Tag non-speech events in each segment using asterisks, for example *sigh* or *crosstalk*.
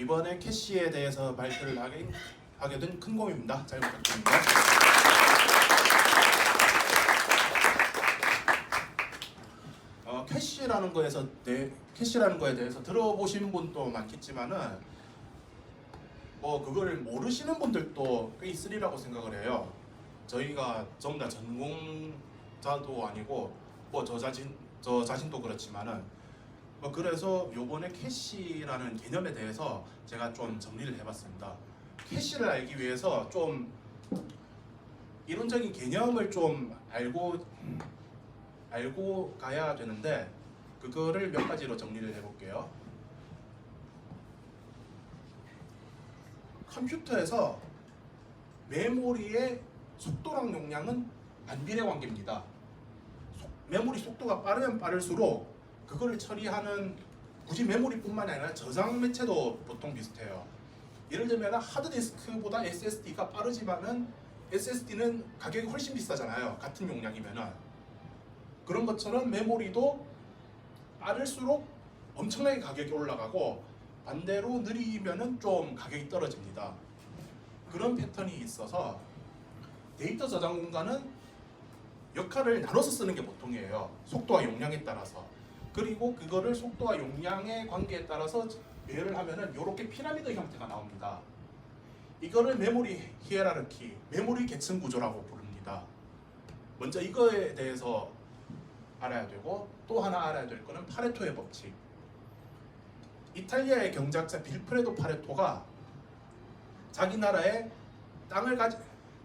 이번에 캐시에 대해서 발표를 하게, 하게 된 큰 곰입니다. 잘 부탁드립니다. 어, 캐시라는 거에서 대, 캐시라는 거에 대해서 들어보신 분도 많겠지만은 뭐 그걸 모르시는 분들도 꽤 있으리라고 생각을 해요. 저희가 전부 다 전공자도 아니고 뭐 저 자신 저 자신도 그렇지만은 뭐 그래서 요번에 캐시라는 개념에 대해서 제가 좀 정리를 해봤습니다. 캐시를 알기 위해서 좀 이론적인 개념을 좀 알고 알고 가야 되는데 그거를 몇 가지로 정리를 해볼게요. 컴퓨터에서 메모리의 속도랑 용량은 반비례 관계입니다. 속- 메모리 속도가 빠르면 빠를수록 그거를 처리하는 굳이 메모리뿐만 아니라 저장 매체도 보통 비슷해요. 예를 들면 하드디스크보다 SSD가 빠르지만은 SSD는 가격이 훨씬 비싸잖아요. 같은 용량이면은 그런 것처럼 메모리도 빠를수록 엄청나게 가격이 올라가고 반대로 느리면은 좀 가격이 떨어집니다. 그런 패턴이 있어서 데이터 저장 공간은 역할을 나눠서 쓰는 게 보통이에요. 속도와 용량에 따라서. 그리고 그거를 속도와 용량의 관계에 따라서 예를 하면은 이렇게 피라미드 형태가 나옵니다. 이거를 메모리 히에라르키, 메모리 계층 구조라고 부릅니다. 먼저 이거에 대해서 알아야 되고 또 하나 알아야 될 거는 파레토의 법칙. 이탈리아의 경제학자 빌프레도 파레토가 자기 나라에 땅을 가지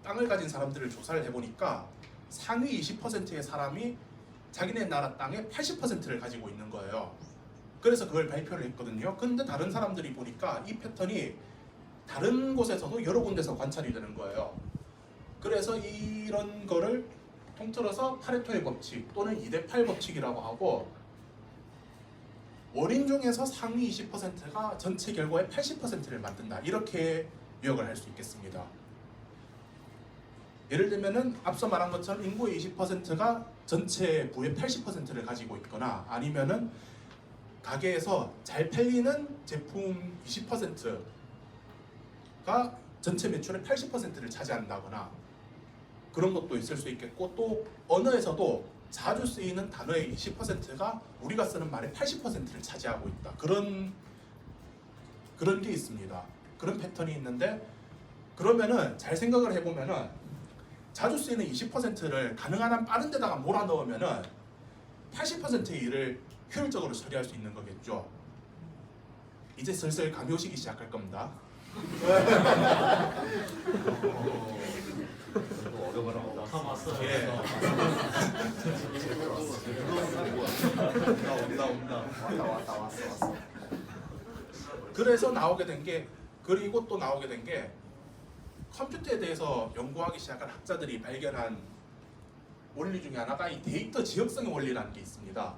땅을 가진 사람들을 조사를 해보니까 상위 20%의 사람이 자기네 나라 땅의 80%를 가지고 있는 거예요. 그래서 그걸 발표를 했거든요. 근데 다른 사람들이 보니까 이 패턴이 다른 곳에서도 여러 군데서 관찰이 되는 거예요. 그래서 이런 거를 통틀어서 파레토의 법칙 또는 2대8 법칙이라고 하고 원인 중에서 상위 20%가 전체 결과의 80%를 만든다. 이렇게 요약을 할 수 있겠습니다. 예를 들면은 앞서 말한 것처럼 인구의 20%가 전체 부의 80%를 가지고 있거나 아니면은 가게에서 잘 팔리는 제품 20%가 전체 매출의 80%를 차지한다거나 그런 것도 있을 수 있겠고 또 언어에서도 자주 쓰이는 단어의 20%가 우리가 쓰는 말의 80%를 차지하고 있다. 그런 그런 게 있습니다. 그런 패턴이 있는데 그러면은 잘 생각을 해보면은 자주 쓰이는 20%를 가능한 한 빠른 데다가 몰아 넣으면은 80%의 일을 효율적으로 처리할 수 있는 거겠죠. 이제 슬슬 감이 오시기 시작할 겁니다. 어려워라. 다 왔어요. 예. 온다 온다. 왔다 왔다 왔어 왔어. 그래서 나오게 된 게 그리고 또 나오게 된게 컴퓨터에 대해서 연구하기 시작한 학자들이 발견한 원리 중에 하나가 이 데이터 지역성의 원리라는 게 있습니다.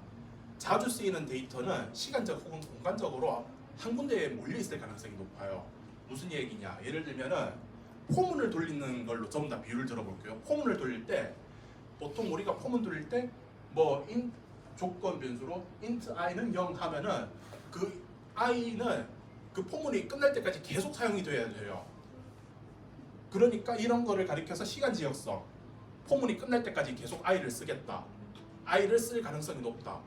자주 쓰이는 데이터는 시간적 혹은 공간적으로 한 군데에 몰려 있을 가능성이 높아요. 무슨 얘기냐? 예를 들면은 포문을 돌리는 걸로 전부 다 비유를 들어볼게요. 포문을 돌릴 때 보통 우리가 포문 돌릴 때뭐 조건 변수로 int i는 0 하면은 그 i는 그 포문이 끝날 때까지 계속 사용이 돼야 돼요. 그러니까 이런 거를 가리켜서 시간 지역성 포문이 끝날 때까지 계속 i를 쓰겠다. i를 쓸 가능성이 높다.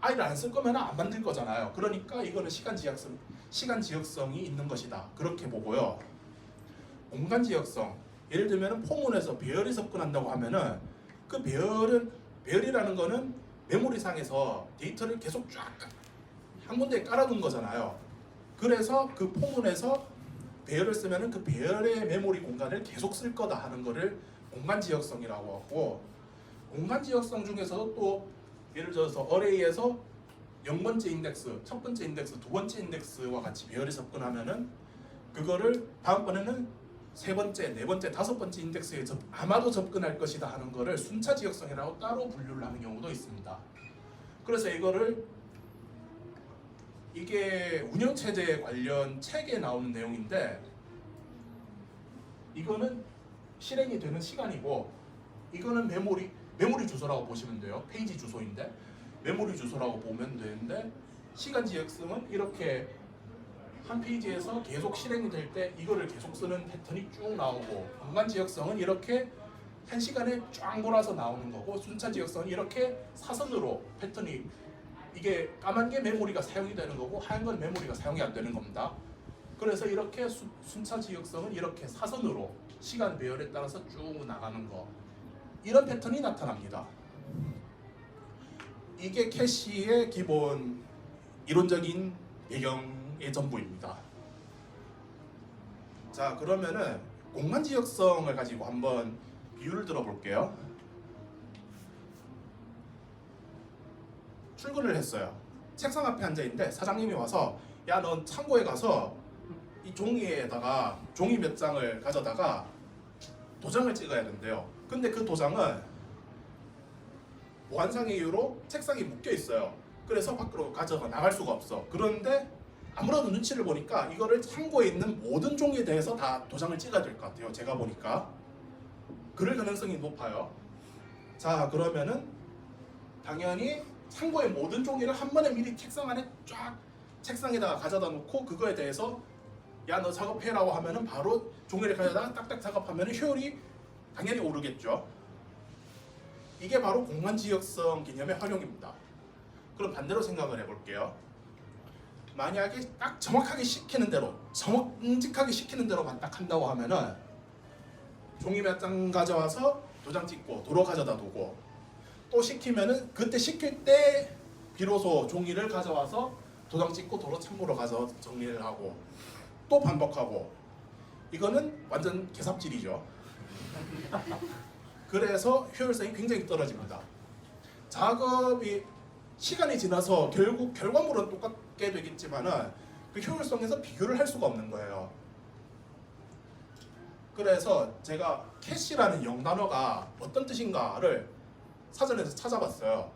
i를 안 쓸 거면 안 만들 거잖아요. 그러니까 이거는 시간 지역성 시간 지역성이 있는 것이다. 그렇게 보고요. 공간 지역성 예를 들면 포문에서 배열이 접근한다고 하면은 그 배열은 배열이라는 거는 메모리상에서 데이터를 계속 쫙 한 군데에 깔아둔 거잖아요. 그래서 그 포문에서 배열을 쓰면은 그 배열의 메모리 공간을 계속 쓸 거다 하는 거를 공간 지역성이라고 하고 공간 지역성 중에서도 또 예를 들어서 어레이에서 0번째 인덱스, 첫 번째 인덱스, 두 번째 인덱스와 같이 배열이 접근하면은 그거를 다음번에는 세 번째, 네 번째, 다섯 번째 인덱스에 접, 아마도 접근할 것이다 하는 거를 순차 지역성이라고 따로 분류를 하는 경우도 있습니다. 그래서 이거를 이게 운영 체제 관련 책에 나오는 내용인데 이거는 실행이 되는 시간이고 이거는 메모리 메모리 주소라고 보시면 돼요. 페이지 주소인데 메모리 주소라고 보면 되는데 시간 지역성은 이렇게 한 페이지에서 계속 실행이 될 때 이거를 계속 쓰는 패턴이 쭉 나오고 공간 지역성은 이렇게 한 시간에 쫙 몰아서 나오는 거고 순차 지역성은 이렇게 사선으로 패턴이 이게 까만 게 메모리가 사용이 되는 거고 하얀 건 메모리가 사용이 안 되는 겁니다. 그래서 이렇게 수- 순차 지역성은 이렇게 사선으로 시간 배열에 따라서 쭉 나가는 거 이런 패턴이 나타납니다. 이게 캐시의 기본 이론적인 배경의 전부입니다. 자 그러면은 공간 지역성을 가지고 한번 비유를 들어볼게요. 출근을 했어요. 책상 앞에 앉아 있는데 사장님이 와서 야 넌 창고에 가서 이 종이에다가 종이 몇 장을 가져다가 도장을 찍어야 된대요. 근데 그 도장은 보안상의 이유로 책상에 묶여 있어요. 그래서 밖으로 가져가 나갈 수가 없어. 그런데 아무래도 눈치를 보니까 이거를 창고에 있는 모든 종이에 대해서 다 도장을 찍어야 될 것 같아요. 제가 보니까 그럴 가능성이 높아요. 자 그러면은 당연히 창고의 모든 종이를 한 번에 미리 책상 안에 쫙 책상에다가 가져다 놓고 그거에 대해서 야 너 작업해라고 하면은 바로 종이를 가져다가 딱딱 작업하면은 효율이 당연히 오르겠죠. 이게 바로 공간 지역성 개념의 활용입니다. 그럼 반대로 생각을 해볼게요. 만약에 딱 정확하게 시키는 대로, 정직하게 시키는 대로만 딱 한다고 하면은 종이 몇 장 가져와서 도장 찍고 도로 가져다 두고 또 시키면은 그때 시킬 때 비로소 종이를 가져와서 도장 찍고 도로 창고로 가서 정리를 하고 또 반복하고 이거는 완전 개삽질이죠. *laughs* 그래서 효율성이 굉장히 떨어집니다. 작업이 시간이 지나서 결국 결과물은 똑같게 되겠지만은 그 효율성에서 비교를 할 수가 없는 거예요. 그래서 제가 캐시라는 영단어가 어떤 뜻인가를 사전에서 찾아봤어요.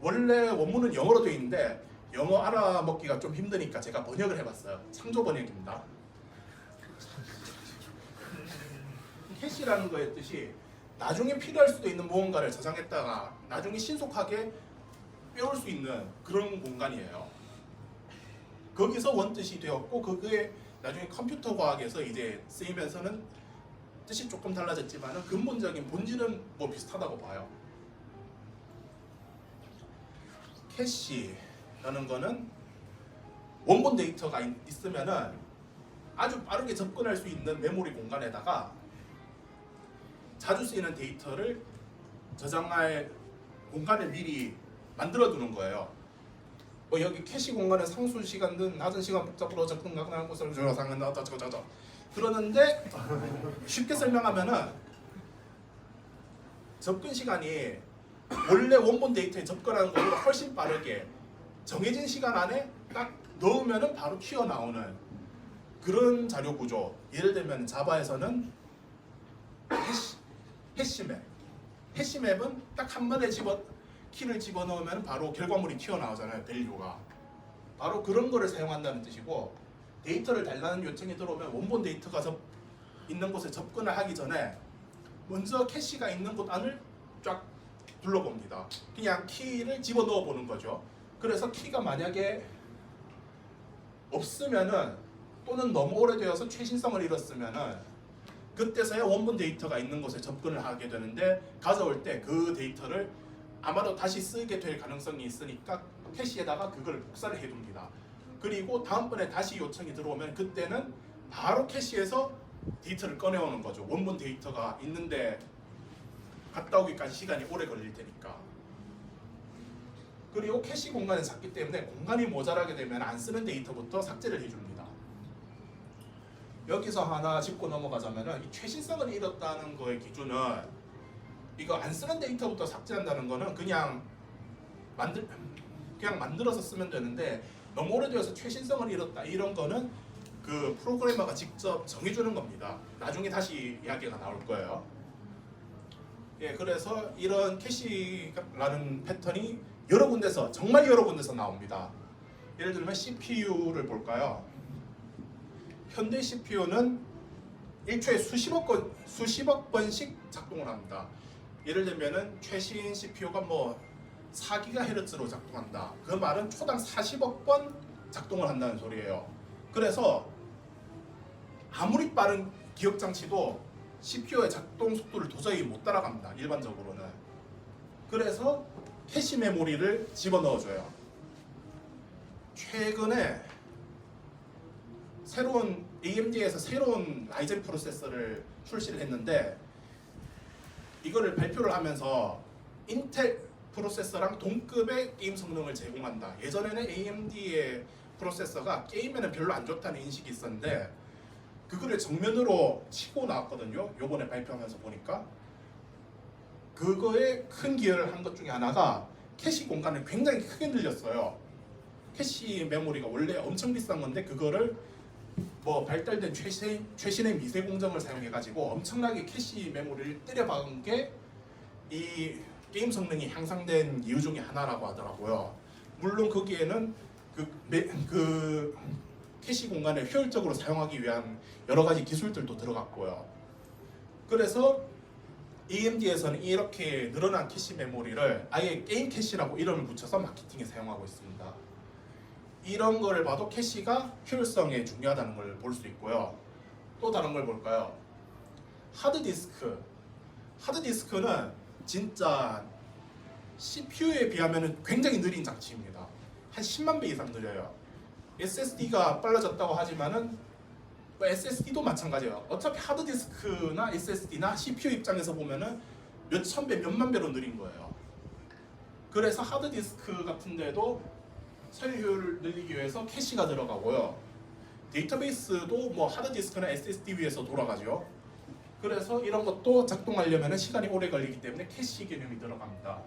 원래 원문은 영어로 되어 있는데 영어 알아먹기가 좀 힘드니까 제가 번역을 해봤어요. 창조 번역입니다. 캐시라는 거의 뜻이 나중에 필요할 수도 있는 무언가를 저장했다가 나중에 신속하게 빼올 수 있는 그런 공간이에요. 거기서 원뜻이 되었고 그게 나중에 컴퓨터 과학에서 이제 쓰이면서는 뜻이 조금 달라졌지만 근본적인 본질은 뭐 비슷하다고 봐요. 캐시라는 거는 원본 데이터가 있- 있으면은 아주 빠르게 접근할 수 있는 메모리 공간에다가 자주 쓰이는 데이터를 저장할 공간을 미리 만들어 두는 거예요. 뭐 여기 캐시 공간은 상수 시간은 낮은 시간 복잡으로 접근 가능한 곳을 조사하는 어쩌 저쩌 저 그러는데 쉽게 설명하면은 접근 시간이 원래 원본 데이터에 접근하는 것보다 훨씬 빠르게 정해진 시간 안에 딱 넣으면은 바로 튀어나오는 그런 자료 구조. 예를 들면 자바에서는 해시, 해시맵. 해시맵은 딱 한 번에 집어 키를 집어 넣으면 바로 결과물이 튀어나오잖아요. 밸류가. 바로 그런 거를 사용한다는 뜻이고 데이터를 달라는 요청이 들어오면 원본 데이터가 접, 있는 곳에 접근을 하기 전에 먼저 캐시가 있는 곳 안을 쫙 둘러봅니다. 그냥 키를 집어 넣어 보는 거죠. 그래서 키가 만약에 없으면은 또는 너무 오래되어서 최신성을 잃었으면은 그때서야 원본 데이터가 있는 곳에 접근을 하게 되는데 가져올 때 그 데이터를 아마도 다시 쓰게 될 가능성이 있으니까 캐시에다가 그걸 복사를 해둡니다. 그리고 다음번에 다시 요청이 들어오면 그때는 바로 캐시에서 데이터를 꺼내오는 거죠. 원본 데이터가 있는데 갔다 오기까지 시간이 오래 걸릴 테니까. 그리고 캐시 공간이 작기 때문에 공간이 모자라게 되면 안 쓰는 데이터부터 삭제를 해줍니다. 여기서 하나 짚고 넘어가자면은 이 최신성을 잃었다는 거의 기준은 이거 안 쓰는 데이터부터 삭제한다는 거는 그냥 만들 그냥 만들어서 쓰면 되는데 너무 오래되어서 최신성을 잃었다 이런 거는 그 프로그래머가 직접 정해주는 겁니다. 나중에 다시 이야기가 나올 거예요. 예, 그래서 이런 캐시라는 패턴이 여러 군데서 정말 여러 군데서 나옵니다. 예를 들면 CPU를 볼까요? 현대 CPU는 일초에 수십억 건 수십억 번씩 작동을 합니다. 예를 들면은 최신 CPU가 뭐 4GHz로 작동한다. 그 말은 초당 40억 번 작동을 한다는 소리예요. 그래서 아무리 빠른 기억 장치도 CPU의 작동 속도를 도저히 못 따라갑니다. 일반적으로는. 그래서 캐시 메모리를 집어넣어줘요. 최근에 새로운 AMD에서 새로운 라이젠 프로세서를 출시를 했는데 이거를 발표를 하면서 인텔 프로세서랑 동급의 게임 성능을 제공한다. 예전에는 AMD의 프로세서가 게임에는 별로 안 좋다는 인식이 있었는데 그거를 정면으로 치고 나왔거든요. 요번에 발표하면서 보니까 그거에 큰 기여를 한 것 중에 하나가 캐시 공간을 굉장히 크게 늘렸어요. 캐시 메모리가 원래 엄청 비싼 건데 그거를 뭐 발달된 최신 최신의 미세 공정을 사용해 가지고 엄청나게 캐시 메모리를 때려 박은 게 이 게임 성능이 향상된 이유 중에 하나라고 하더라고요. 물론 거기에는 그, 메, 그 캐시 공간을 효율적으로 사용하기 위한 여러 가지 기술들도 들어갔고요. 그래서 AMD에서는 이렇게 늘어난 캐시 메모리를 아예 게임 캐시라고 이름을 붙여서 마케팅에 사용하고 있습니다. 이런 거를 봐도 캐시가 효율성에 중요하다는 걸 볼 수 있고요. 또 다른 걸 볼까요? 하드 디스크. 하드 디스크는 진짜 CPU에 비하면 굉장히 느린 장치입니다. 한 10만 배 이상 느려요. SSD가 빨라졌다고 하지만은 뭐 SSD도 마찬가지예요. 어차피 하드 디스크나 SSD나 CPU 입장에서 보면은 몇천 배, 몇만 배로 느린 거예요. 그래서 하드 디스크 같은 데도 설율을 늘리기 위해서 캐시가 들어가고요. 데이터베이스도 뭐 하드 디스크나 SSD 위에서 돌아가죠. 그래서 이런 것도 작동하려면 시간이 오래 걸리기 때문에 캐시 개념이 들어갑니다.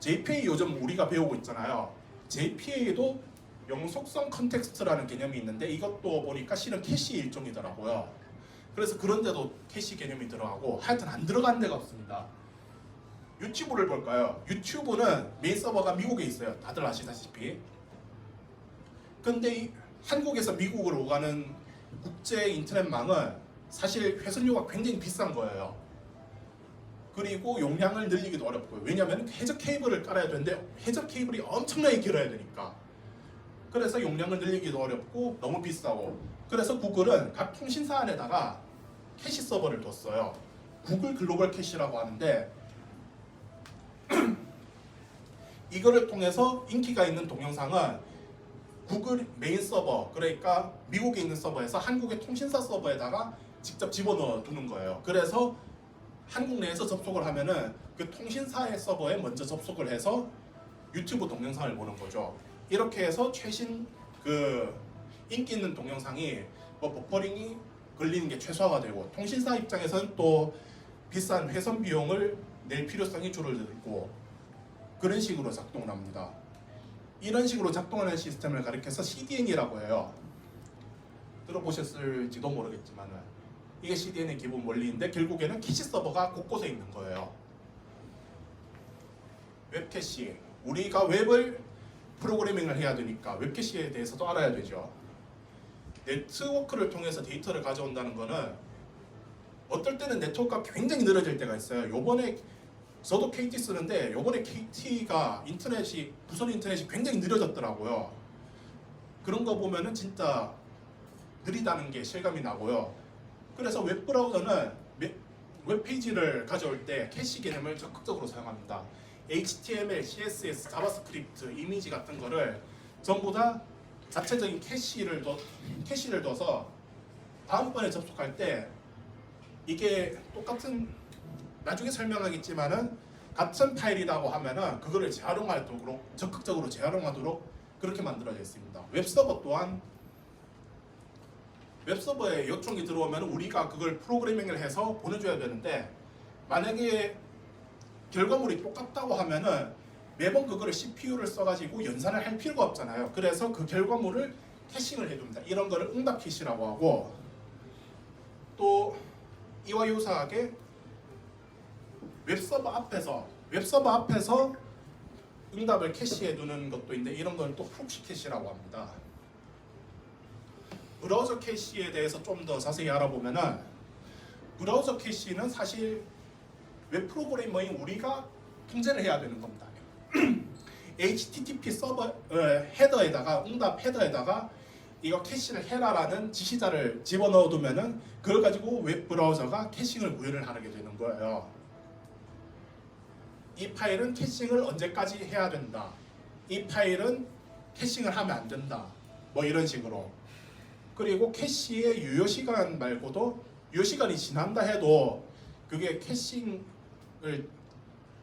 JPA 요즘 우리가 배우고 있잖아요. JPA도 영속성 컨텍스트라는 개념이 있는데 이것도 보니까 실은 캐시 일종이더라고요. 그래서 그런데도 캐시 개념이 들어가고 하여튼 안 들어간 데가 없습니다. 유튜브를 볼까요? 유튜브는 메인 서버가 미국에 있어요. 다들 아시다시피. 근데 이 한국에서 미국으로 오가는 국제 인터넷망은 사실 회선료가 굉장히 비싼 거예요. 그리고 용량을 늘리기도 어렵고요. 왜냐하면 해적 케이블을 깔아야 되는데 해적 케이블이 엄청나게 길어야 되니까. 그래서 용량을 늘리기도 어렵고 너무 비싸고. 그래서 구글은 각 통신사 안에다가 캐시 서버를 뒀어요. 구글 글로벌 캐시라고 하는데 *clears throat* 이거를 통해서 인기가 있는 동영상은 구글 메인 서버 그러니까 미국에 있는 서버에서 한국의 통신사 서버에다가 직접 집어넣어 두는 거예요. 그래서 한국 내에서 접속을 하면은 그 통신사의 서버에 먼저 접속을 해서 유튜브 동영상을 보는 거죠. 이렇게 해서 최신 그 인기 있는 동영상이 뭐 버퍼링이 걸리는 게 최소화가 되고 통신사 입장에서는 또 비싼 회선 비용을 낼 필요성이 줄어들고 그런 식으로 작동을 합니다. 이런 식으로 작동하는 시스템을 가리켜서 CDN이라고 해요. 들어보셨을지도 모르겠지만은 이게 CDN의 기본 원리인데 결국에는 캐시 서버가 곳곳에 있는 거예요. 웹 캐시 우리가 웹을 프로그래밍을 해야 되니까 웹 캐시에 대해서도 알아야 되죠. 네트워크를 통해서 데이터를 가져온다는 거는 어떨 때는 네트워크가 굉장히 느려질 때가 있어요. 요번에 저도 KT 쓰는데 요번에 KT가 인터넷이 무선 인터넷이 굉장히 느려졌더라고요. 그런 거 보면은 진짜 느리다는 게 실감이 나고요. 그래서 웹 브라우저는 웹 페이지를 가져올 때 캐시 개념을 적극적으로 사용합니다. HTML, CSS, 자바스크립트, 이미지 같은 거를 전부 다 자체적인 캐시를 둬, 캐시를 둬서 다음번에 접속할 때 이게 똑같은 나중에 설명하겠지만은 같은 파일이라고 하면은 그거를 재활용하도록 적극적으로 재활용하도록 그렇게 만들어져 있습니다. 웹 서버 또한 웹 서버에 요청이 들어오면 우리가 그걸 프로그래밍을 해서 보내줘야 되는데 만약에 결과물이 똑같다고 하면은 매번 그거를 CPU를 써가지고 연산을 할 필요가 없잖아요. 그래서 그 결과물을 캐싱을 해둡니다. 이런 거를 응답 캐시라고 하고 또 이와 유사하게 웹서버 앞에서 웹서버 앞에서 응답을 캐시해 두는 것도 있는데 이런 걸또 프록시 캐시라고 합니다. 브라우저 캐시에 대해서 좀 더 자세히 알아보면은 브라우저 캐시는 사실 웹 프로그래머인 우리가 통제를 해야 되는 겁니다. *clears throat* HTTP 서버 어, 헤더에다가 응답 헤더에다가 이거 캐시를 해라라는 지시자를 집어넣어 두면은 그걸 가지고 웹 브라우저가 캐싱을 구현을 하게 되는 거예요. 이 파일은 캐싱을 언제까지 해야 된다. 이 파일은 캐싱을 하면 안 된다. 뭐 이런 식으로. 그리고 캐시의 유효 시간 말고도 유효 시간이 지난다 해도 그게 캐싱을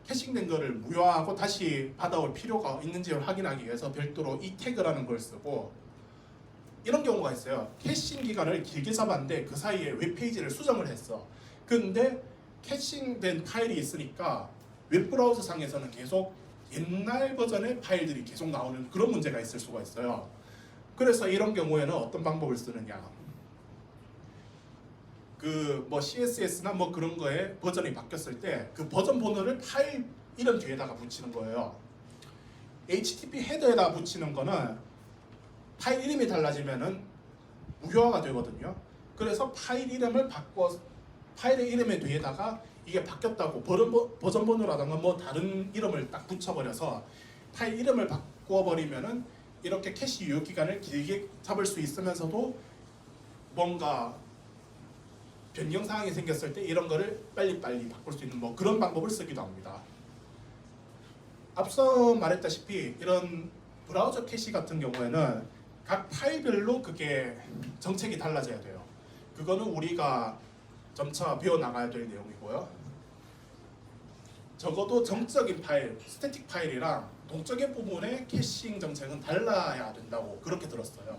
캐싱된 거를 무효하고 다시 받아올 필요가 있는지 를 확인하기 위해서 별도로 이 태그라는 걸 쓰고 이런 경우가 있어요. 캐싱 기간을 길게 잡았는데 그 사이에 웹페이지를 수정을 했어. 근데 캐싱된 파일이 있으니까 웹브라우저 상에서는 계속 옛날 버전의 파일들이 계속 나오는 그런 문제가 있을 수가 있어요. 그래서 이런 경우에는 어떤 방법을 쓰느냐? 그 뭐 CSS나 뭐 그런 거에 버전이 바뀌었을 때 그 버전 번호를 파일 이름 뒤에다가 붙이는 거예요. HTTP 헤더에다 붙이는 거는 파일 이름이 달라지면은 무효화가 되거든요. 그래서 파일 이름을 바꿔 파일의 이름의 뒤에다가 이게 바뀌었다고 버전, 번- 버전 번호라든가 뭐 다른 이름을 딱 붙여버려서 파일 이름을 바꿔버리면은 이렇게 캐시 유효 기간을 길게 잡을 수 있으면서도 뭔가 변경 사항이 생겼을 때 이런 거를 빨리빨리 바꿀 수 있는 뭐 그런 방법을 쓰기도 합니다. 앞서 말했다시피 이런 브라우저 캐시 같은 경우에는 각 파일별로 그게 정책이 달라져야 돼요. 그거는 우리가 점차 배워 나가야 될 내용이고요. 적어도 정적인 파일, 스태틱 파일이랑 동적인 부분의 캐싱 정책은 달라야 된다고 그렇게 들었어요.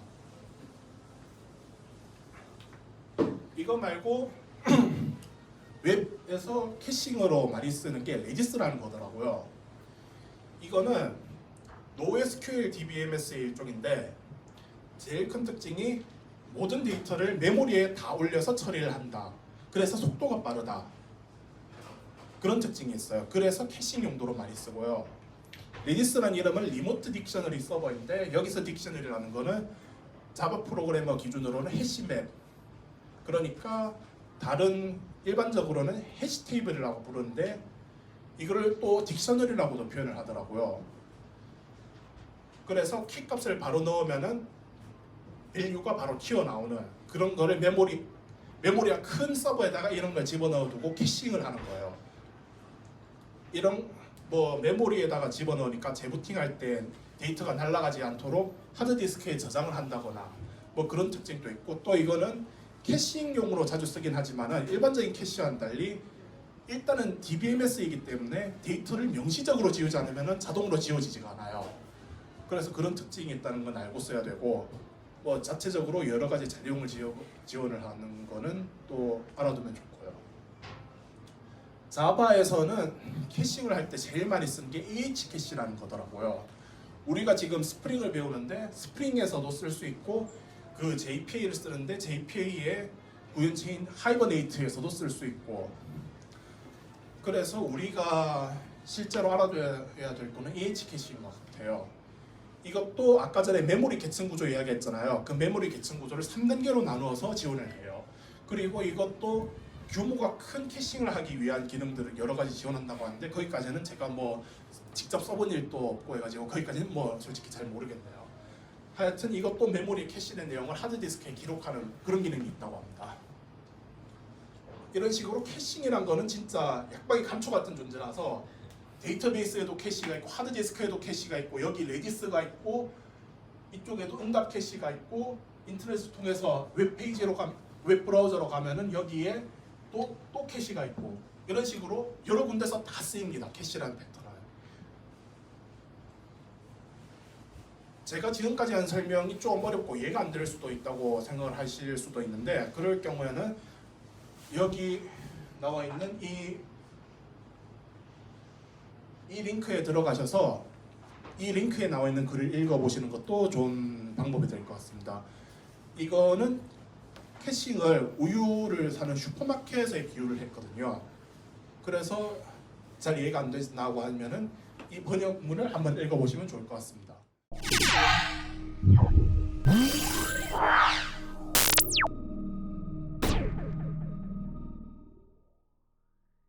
이거 말고 *clears throat* 웹에서 캐싱으로 많이 쓰는 게 레디스라는 거더라고요. 이거는 NoSQL DBMS의 일종인데 제일 큰 특징이 모든 데이터를 메모리에 다 올려서 처리를 한다. 그래서 속도가 빠르다. 그런 특징이 있어요. 그래서 캐싱 용도로 많이 쓰고요. 레디스라는 이름은 리모트 딕셔너리 서버인데 여기서 딕셔너리라는 거는 자바 프로그래머 기준으로는 해시맵 그러니까 다른 일반적으로는 해시 테이블이라고 부르는데 이거를 또 딕셔너리라고도 표현을 하더라고요. 그래서 키 값을 바로 넣으면은 밸류가 바로 튀어나오는 그런 거를 메모리 메모리가 큰 서버에다가 이런 걸 집어넣어 두고 캐싱을 하는 거예요. 이런 뭐 메모리에다가 집어넣으니까 재부팅할 때 데이터가 날아가지 않도록 하드디스크에 저장을 한다거나 뭐 그런 특징도 있고 또 이거는 캐싱용으로 자주 쓰긴 하지만은 일반적인 캐시와는 달리 일단은 DBMS이기 때문에 데이터를 명시적으로 지우지 않으면 자동으로 지워지지가 않아요. 그래서 그런 특징이 있다는 건 알고 써야 되고 뭐 자체적으로 여러 가지 자료용을 지원, 지원을 하는 거는 또 알아두면 좋고요. 자바에서는 캐싱을 할 때 제일 많이 쓰는 게 AH 캐시라는 거더라고요. 우리가 지금 스프링을 배우는데 스프링에서도 쓸 수 있고 그 JPA를 쓰는데 JPA의 구현체인 하이버네이트에서도 쓸 수 있고 그래서 우리가 실제로 알아둬야 될 거는 AH 캐시인 것 같아요. 이것도 아까 전에 메모리 계층 구조 이야기했잖아요. 그 메모리 계층 구조를 3단계로 나누어서 지원을 해요. 그리고 이것도 규모가 큰 캐싱을 하기 위한 기능들을 여러 가지 지원한다고 하는데 거기까지는 제가 뭐 직접 써본 일도 없고 해가지고 거기까지는 뭐 솔직히 잘 모르겠네요. 하여튼 이것도 메모리 캐시된 내용을 하드디스크에 기록하는 그런 기능이 있다고 합니다. 이런 식으로 캐싱이란 거는 진짜 약방이 감초 같은 존재라서 데이터베이스에도 캐시가 있고 하드디스크에도 캐시가 있고 여기 레디스가 있고 이쪽에도 응답 캐시가 있고 인터넷을 통해서 웹페이지로 가, 웹브라우저로 가면은 여기에 또, 또 캐시가 있고 이런 식으로 여러 군데서 다 쓰입니다 캐시라는 패턴은 제가 지금까지 한 설명이 좀 어렵고 이해가 안 될 수도 있다고 생각을 하실 수도 있는데 그럴 경우에는 여기 나와 있는 이 이 링크에 들어가셔서 이 링크에 나와 있는 글을 읽어보시는 것도 좋은 방법이 될 것 같습니다. 이거는 캐싱을 우유를 사는 슈퍼마켓에 비유를 했거든요. 그래서 잘 이해가 안 된다고 하면은 이 번역문을 한번 읽어보시면 좋을 것 같습니다. ん